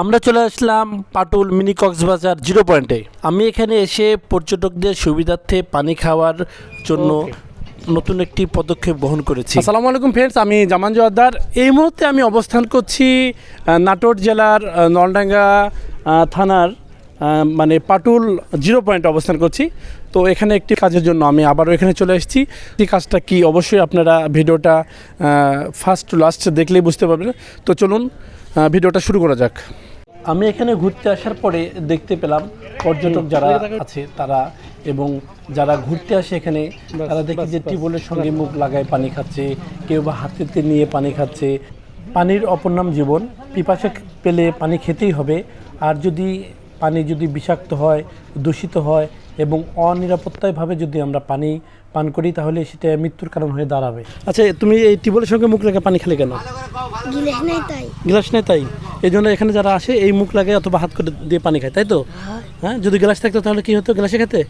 আমরা চলে আসলাম পাটুল মিনি কক্সবাজার জিরো পয়েন্টে। আমি এখানে এসে পর্যটকদের সুবিধার্থে পানি খাওয়ার জন্য নতুন একটি পদক্ষেপ গ্রহণ করেছি। আসসালামু আলাইকুম ফ্রেন্ডস আমি জামান জোয়ারদার। এই মুহূর্তে আমি অবস্থান করছি নাটোর জেলার নলডাঙ্গা থানার মানে পাটুল জিরো পয়েন্টে অবস্থান করছি। তো এখানে একটি কাজের জন্য আমি আবারও এখানে চলে এসেছি। এই কাজটা কি অবশ্যই আপনারা ভিডিওটা ফার্স্ট টু লাস্ট দেখলেই বুঝতে পারবেন। তো চলুন ভিডিওটা শুরু করা যাক। আমি এখানে ঘুরতে আসার পরে দেখতে পেলাম পর্যটক যারা আছে তারা এবং যারা ঘুরতে আসে এখানে তারা দেখি যে টিউবওয়েলের সঙ্গে মুখ লাগায় পানি খাচ্ছে কেউ বা হাতেতে নিয়ে পানি খাচ্ছে। পানির অপর নাম জীবন। পিপাসা পেলে পানি খেতেই হবে। আর যদি পানি যদি বিষাক্ত হয় দূষিত হয় এবং অনিরাপত্তায়ভাবে যদি আমরা পানি পান করি তাহলে সেটা মৃত্যুর কারণ হয়ে দাঁড়াবে। আচ্ছা তুমি এই টিউবওয়েলের সঙ্গে মুখ লাগে পানি খেলে কেন? গিলেস নাই তাই। গ্লাস নেই তাই? এই জন্য এখানে যারা আসে, এই মুখ লাগে অথবা হাত করে দিয়ে পানি খায়, তাই তো? হ্যাঁ যদি গ্লাস থাকতো তাহলে কি হতো গ্লাসে খেতে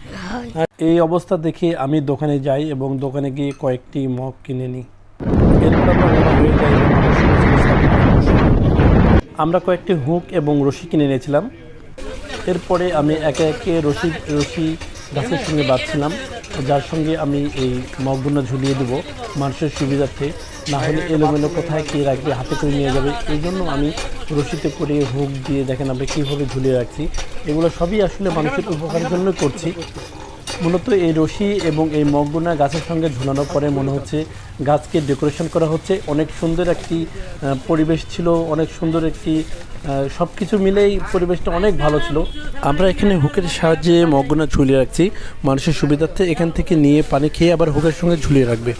এই অবস্থা দেখে আমি দোকানে যাই এবং দোকানে গিয়ে কয়েকটি মগ কিনে নিই। আমরা আমরা কয়েকটি হুক এবং রশি কিনে নিয়েছিলাম এরপরে আমি একে একে রশি রশি গাছের সঙ্গে বাঁধছিলাম, যার সঙ্গে আমি এই মগগুলো ঝুলিয়ে দেবো, মানুষের সুবিধার্থে। না হলে এলোমেলো কোথায় কে রাখবে, হাতে করে নিয়ে যাবে, এই জন্য আমি রশিতে করে হুক দিয়ে দেখেন আমরা কীভাবে ঝুলিয়ে রাখছি। এগুলো সবই আসলে মানুষের উপকারের জন্য করছি। মূলত এই রশি এবং এই মগগুনা গাছের সঙ্গে ঝুলানোর পরে মনে হচ্ছে গাছকে ডেকোরেশন করা হচ্ছে। অনেক সুন্দর একটি পরিবেশ ছিল, অনেক সুন্দর একটি সব কিছু মিলেই পরিবেশটা অনেক ভালো ছিল। আমরা এখানে হুকের সাহায্যে মগগুনা ঝুলিয়ে রাখছি। মানুষের সুবিধার্থে এখান থেকে নিয়ে পানি খেয়ে আবার হুকের সঙ্গে ঝুলিয়ে রাখবে।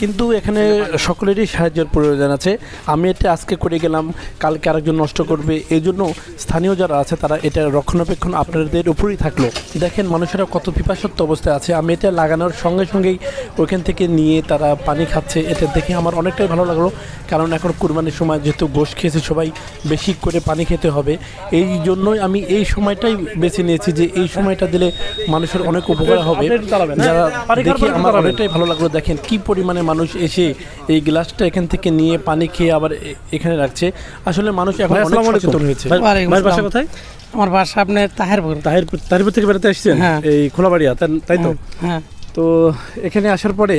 কিন্তু এখানে সকলেরই সাহায্যের প্রয়োজন আছে। আমি এটা আজকে করে গেলাম কালকে আরেকজন নষ্ট করবে। এই জন্য স্থানীয় যারা আছে তারা এটা রক্ষণাবেক্ষণ আপনাদের উপরেই থাকল। দেখেন মানুষেরা কত পিপাসত্ব অবস্থায় আছে। আমি এটা লাগানোর সঙ্গে সঙ্গেই ওইখান থেকে নিয়ে তারা পানি খাচ্ছে। এটা দেখে আমার অনেকটাই ভালো লাগল। কারণ এখন কুরবানির সময় যেহেতু গোশ খেয়েছে সবাই বেশি করে পানি খেতে হবে। এই জন্যই আমি এই সময়টাই বেছে নিয়েছি যে এই সময়টা দিলে মানুষের অনেক উপকার হবে? যারা দেখে আমার অনেকটাই ভালো লাগল। দেখেন কি পরিমাণে মানুষ এসে এই গ্লাসটা এখান থেকে নিয়ে পানি খেয়ে আবার এখানে রাখছে। আসলে মানুষ এখন অনেক সচেতন হয়েছে। বাসা কোথায়? আমার বাসা আপনার তাহেরপুর। তাহিরপুর তাহিরপুর থেকে বেড়াতে এসেছেন হ্যাঁ। এই খোলাবাড়িয়া তাই- তাই তো? হ্যাঁ তো এখানে আসার পরে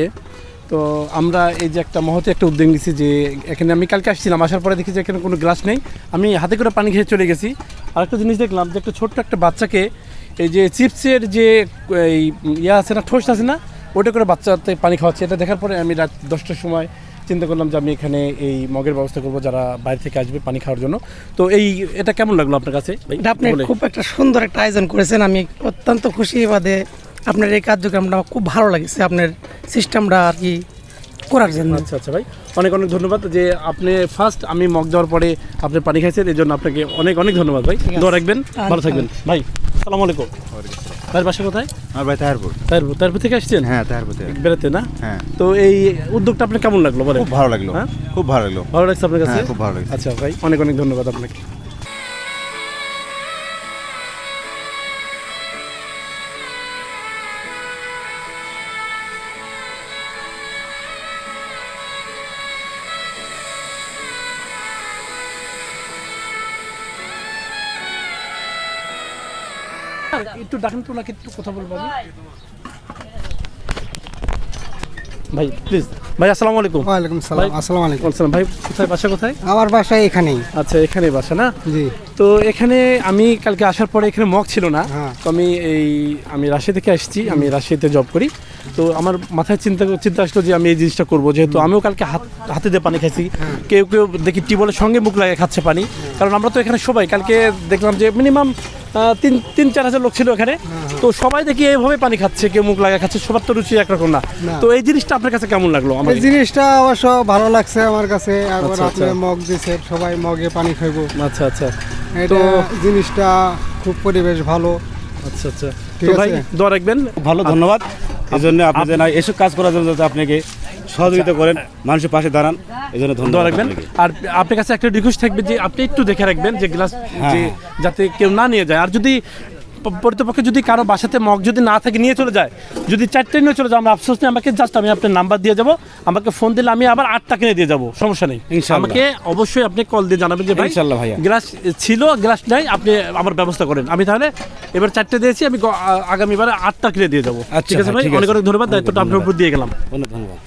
তো আমরা এই যে একটা মহতে একটা উদ্যোগ নিচ্ছি যে এখানে আমি কালকে আসছিলাম আসার পরে দেখি যে এখানে কোনো গ্লাস নেই। আমি হাতে করে পানি খেয়ে চলে গেছি। আর একটা জিনিস দেখলাম যে একটা ছোট্ট একটা বাচ্চাকে এই যে চিপসের যে এই ইয়া আছে না ঠোস আছে না ওটা করে বাচ্চাতে পানি খাওয়াচ্ছে। এটা দেখার পরে আমি রাত দশটার সময় চিন্তা করলাম যে আমি এখানে এই মগের ব্যবস্থা করব যারা বাইরে থেকে আসবে পানি খাওয়ার জন্য। তো এই এটা কেমন লাগল আপনার কাছে? আপনি খুব একটা সুন্দর একটা আয়োজন করেছেন। আমি অত্যন্ত খুশি বাদে আপনার এই কার্যক্রমটা আমার খুব ভালো লাগছে আপনার সিস্টেমটা আর কি করার জন্য। আচ্ছা আচ্ছা ভাই অনেক অনেক ধন্যবাদ যে আপনি ফার্স্ট আমি মগ দেওয়ার পরে আপনি পানি খাইছেন এই জন্য আপনাকে অনেক অনেক ধন্যবাদ ভাই। দোয়া রাখবেন ভালো আচ্ছা। থাকবেন। ভাই সালাম আলাইকুম। ভাইয়ের বাসা কোথায়? আমার ভাই তাহারপুর। তাহারপুর। তারপর থেকে আসছেন? হ্যাঁ তাহারপুর থেকে। বেড়াতে না? হ্যাঁ। তো এই উদ্যোগটা আপনার কেমন লাগল বলে খুব ভালো লাগল। হ্যাঁ? খুব ভালো লাগল। ভালো লাগছে আপনার কাছে? হ্যাঁ খুব ভালো লাগছে। আচ্ছা ভাই অনেক অনেক ধন্যবাদ আপনাকে। একটু ডাকেন তো একটু কথা বলব আমি। ভাই প্লিজ ভাই আসসালামু আলাইকুম। ওয়ালাইকুম সালাম আসসালামু আলাইকুম। বলছিলাম ভাই কোথায় বাসা কোথায়? আমার বাসা এখানেই। আচ্ছা এখানে বাসা না? জি। তো এখানে আমি কালকে আসার পরে এখানে মগ ছিল না। হ্যাঁ। তো আমি এই আমি রাশিয়া থেকে আসছি আমি রাশিয়াতে জব করি। তো আমার মাথায় চিন্তা চিন্তা আসলো যে আমি এই জিনিসটা করব। যেহেতু আমিও কালকে হাত হাতে দিয়ে পানি খাইছি। হ্যাঁ। কেউ কেউ দেখি টিউবওয়েলের সঙ্গে মুখ লাগে খাচ্ছে পানি। কারণ আমরা তো এখানে সবাই কালকে দেখলাম যে মিনিমাম তিন তিন চার হাজার লোক ছিল এখানে। হ্যাঁ, তো সবাই দেখি এইভাবে পানি খাচ্ছে কেউ মুখ লাগা খাচ্ছে সবার তো রুচি একরকম না। তো এই জিনিসটা আপনার কাছে কেমন লাগল? আমার এই জিনিসটা অবশ্য ভালো লাগছে আমার কাছে। আচ্ছা, আপনি আচ্ছা। মগ দিছে সবাই মগে পানি খাইব। আচ্ছা আচ্ছা। এটা জিনিসটা খুব পরিবেশ ভালো। আচ্ছা আচ্ছা। ঠিক আছে। দোয়া রাখবেন। ভালো ধন্যবাদ। এই জন্য আপনি এসব কাজ করার জন্য আপনাকে সহযোগিতা করেন মানুষের পাশে দাঁড়ান এই জন্য ধন্যবাদ রাখবেন। আর আপনার কাছে একটা রিকোয়েস্ট থাকবে যে আপনি একটু দেখে রাখবেন যে গ্লাস হ্যাঁ, হ্যাঁ। যাতে কেউ না নিয়ে যায়। আর যদি পরিতপক্ষে যদি কারও বাসাতে মগ যদি না থাকে নিয়ে চলে যায় যদি চারটে নিয়ে চলে যায় আমরা আফসোস নেই আমাকে জাস্ট আমি আপনার নাম্বার দিয়ে যাব। আমাকে ফোন দিলে আমি আবার আটটা কিনে দিয়ে যাব সমস্যা নেই। আমাকে অবশ্যই আপনি কল দিয়ে জানাবেন যে ভাই। গ্লাস ছিল গ্লাস নাই আপনি আমার ব্যবস্থা করেন। আমি তাহলে এবার চারটে দিয়েছি আমি আগামীবার আটটা কিনে দিয়ে যাব। আচ্ছা ঠিক আছে ভাই, ভাই অনেক অনেক ধন্যবাদ দায়িত্বটা আপনার উপর দিয়ে গেলাম। অনেক ধন্যবাদ।